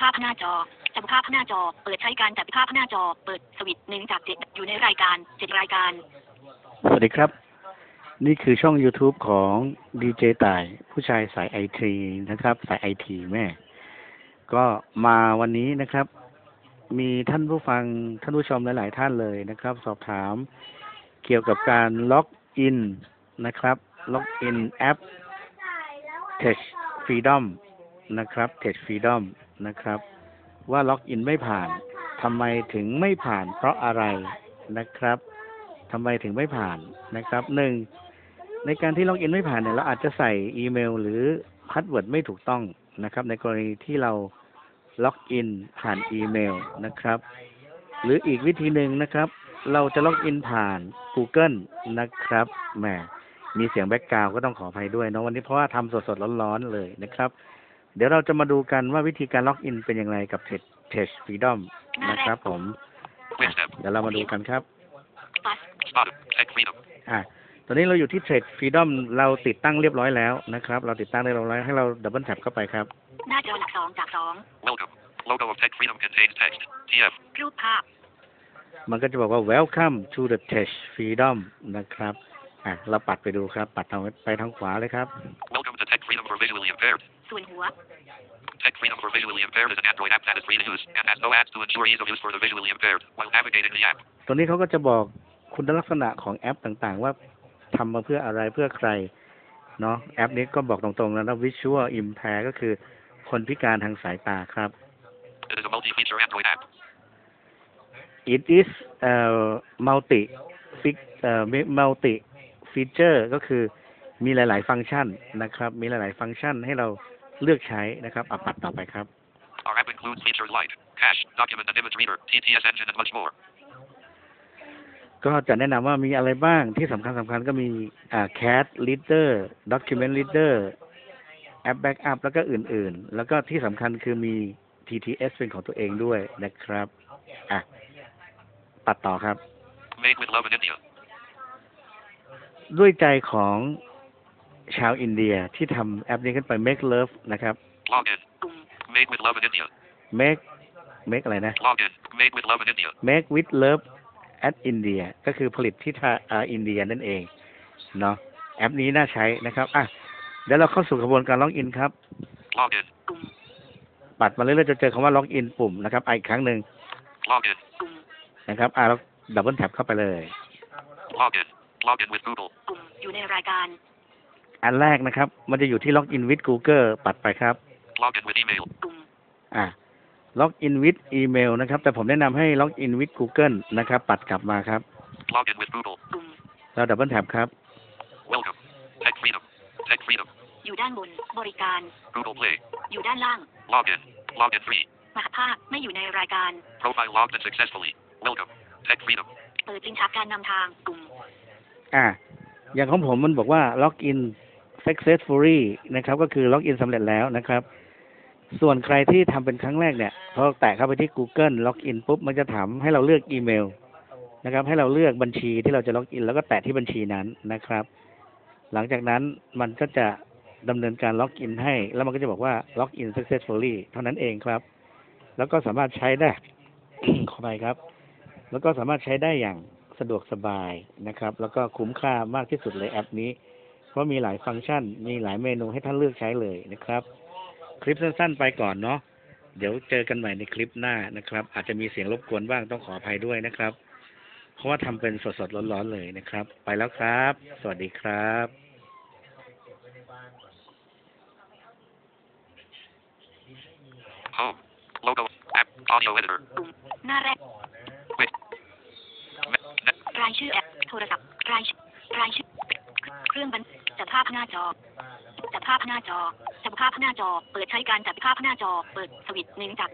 ภาพหน้าจอจับภาพหน้าจอ เปิดใช้การจับภาพหน้าจอ เปิดสวิตช์หนึ่งจากเจ็ดอยู่ในรายการเจ็ดรายการ สวัสดีครับ นี่คือช่อง YouTube ของดีเจต่าย ผู้ชายสายไอทีนะครับ สายไอทีแม่ ก็มาวันนี้นะครับ มีท่านผู้ฟังท่านผู้ชมหลาย ๆ ท่านเลยนะครับ สอบถามเกี่ยวกับการล็อกอินนะครับล็อกอินแอป Touch Freedom นะครับ Touch Freedom นะครับ ว่าล็อกอินไม่ผ่านทำไมถึงไม่ผ่าน เพราะอะไรนะครับทำไมถึงไม่ผ่านนะครับหนึ่งในการที่ล็อกอินไม่ผ่านเนี่ยเราอาจจะใส่อีเมล หรือพาสเวิร์ดไม่ถูกต้องนะครับ ในกรณีที่เราล็อกอินผ่านอีเมลนะครับ หรืออีกวิธีหนึ่งนะครับ เราจะล็อกอินผ่าน Google นะครับแหมมีเสียงแบ็กกราวก็ต้องขออภัยด้วยเนาะวันนี้เพราะว่าทำสดๆร้อนๆเลยนะครับ เดี๋ยวเราจะมาดูกันว่าวิธีการล็อกอินเป็นอย่างไรกับ t e c h Freedom นะครับผมอะ Quick step. เดี๋ยวเรามาดูกันครับปัส Spotted. Tech freedom. อะตอนนี้เราอยู่ที่ Trade Freedom เราติดตั้งเรียบร้อยแล้วนะครับ เราติดตั้งได้เรียบร้อยให้เราดับเบิลแท็บเข้าไปครับ หน้าจอหลักสองจากสอง Welcome. Logo of Tech freedom contains text. TF. รูปภาพ มันก็จะบอกว่า Welcome to the Tech Freedom นะครับ อะ เราปัดไปดูครับ ปัดทางไปทางขวาเลยครับ Welcome to Tech freedom for visually impaired. ส่วนหัว Tech freedom for visually impaired is an Android app that is free to use and has no ads to ensure ease of use for the visually impaired while navigating the app. ตัวนี้เขาก็จะบอกคุณลักษณะของแอปต่างๆ ว่าทำมาเพื่ออะไรเพื่อใครเนาะแอปนี้ก็บอกตรงๆแล้วนะ Visual Impair ก็คือคนพิการทางสายตาครับ It is a multi-feature Android app. it is uh, multi fi- เอ่อ multi feature ก็คือมีหลาย ๆ ฟังก์ชันนะครับ มีหลาย ๆ ฟังก์ชันให้เรา เลือกใช้นะครับอะปัดต่อไปครับ Our app includes features like cache, document and image reader, TTS engine and much more. ก็จะแนะนำว่ามีอะไรบ้างที่สำคัญสำคัญก็มีอ่า cat reader document reader app backup แล้วก็อื่นๆ แล้วก็ที่สำคัญคือมี TTS เป็นของตัวเองด้วยนะครับอะปัดต่อครับ Made with love in India. ด้วยใจของ ชาวอินเดียที่ทำแอปนี้ขึ้นไป make love นะครับ Login. กลุ่ม Made with love in India. make make อะไรนะ Login. Made with love in India. make with love at India ก็คือผลิตที่ทาอ่าอินเดียนั่นเองเนาะแอปนี้น่าใช้นะครับอะเดี๋ยวเราเข้าสู่กระบวนการล็อกอินครับ Login. กลุ่มปัดมาเรื่อยๆจะเจอคำว่าล็อกอินปุ่มนะครับอะอีกครั้งหนึ่ง Login. กลุ่มนะครับอะเราดับเบิลแท็บเข้าไปเลย Login. Login with Google. กลุ่มอยู่ในรายการ อันแรกนะครับ มันจะอยู่ที่ล็อกอิน with Google ปัดไปครับ Login with email. กลุ่มอะล็อกอิน with อีเมลนะครับ แต่ผมแนะนำให้ล็อกอิน with Google นะครับ ปัดกลับมาครับ Login with Google. กลุ่มเราดับเบิลแท็บครับ Welcome. Tech freedom. Tech freedom. อยู่ด้านบน บริการ Google Play. อยู่ด้านล่าง Login. Login free. มหาภาคไม่อยู่ในรายการ Profile logged in successfully. Welcome. Tech freedom. เปิดลิ้นชักการนำทางกลุ่ม อะอย่างของผมมันบอกว่าล็อกอิน successfully นะครับก็คือล็อกอินสำเร็จแล้วนะครับ ส่วนใครที่ทำเป็นครั้งแรกเนี่ยพอแตะเข้าไปที่ Google ล็อกอินปุ๊บมันจะถามให้เราเลือกอีเมลนะครับ ให้เราเลือกบัญชีที่เราจะล็อกอิน แล้วก็แตะที่บัญชีนั้นนะครับ หลังจากนั้นมันก็จะดำเนินการล็อกอินให้ แล้วมันก็จะบอกว่าล็อกอิน successfully เท่านั้นเองครับ แล้วก็สามารถใช้ได้ขอไปครับ แล้วก็สามารถใช้ได้อย่างสะดวกสบายนะครับ แล้วก็คุ้มค่ามากที่สุดเลยแอปนี้ ราะมีหลายฟังก์ชัน มีหลายเมนูให้ท่านเลือกใช้เลยนะครับ คลิปสั้นๆ ไปก่อนเนาะเดี๋ยวเจอกันใหม่ในคลิปหน้านะครับ อาจจะมีเสียงรบกวนบ้างต้องขออภัยด้วยนะครับ เพราะว่าทำเป็นสดๆร้อนๆเลยนะครับ ไปแล้วครับ สวัสดีครับ Home. Logo. App. Audio editor. กลุ่มหน้าแรกรายชื่อแอปโทรศัพท์รายชื่อ เครื่องบันจับภาพหน้าจอ จับภาพหน้าจอ จับภาพหน้าจอ เปิดใช้การจับภาพหน้าจอ เปิดสวิตช์หนึ่งจับ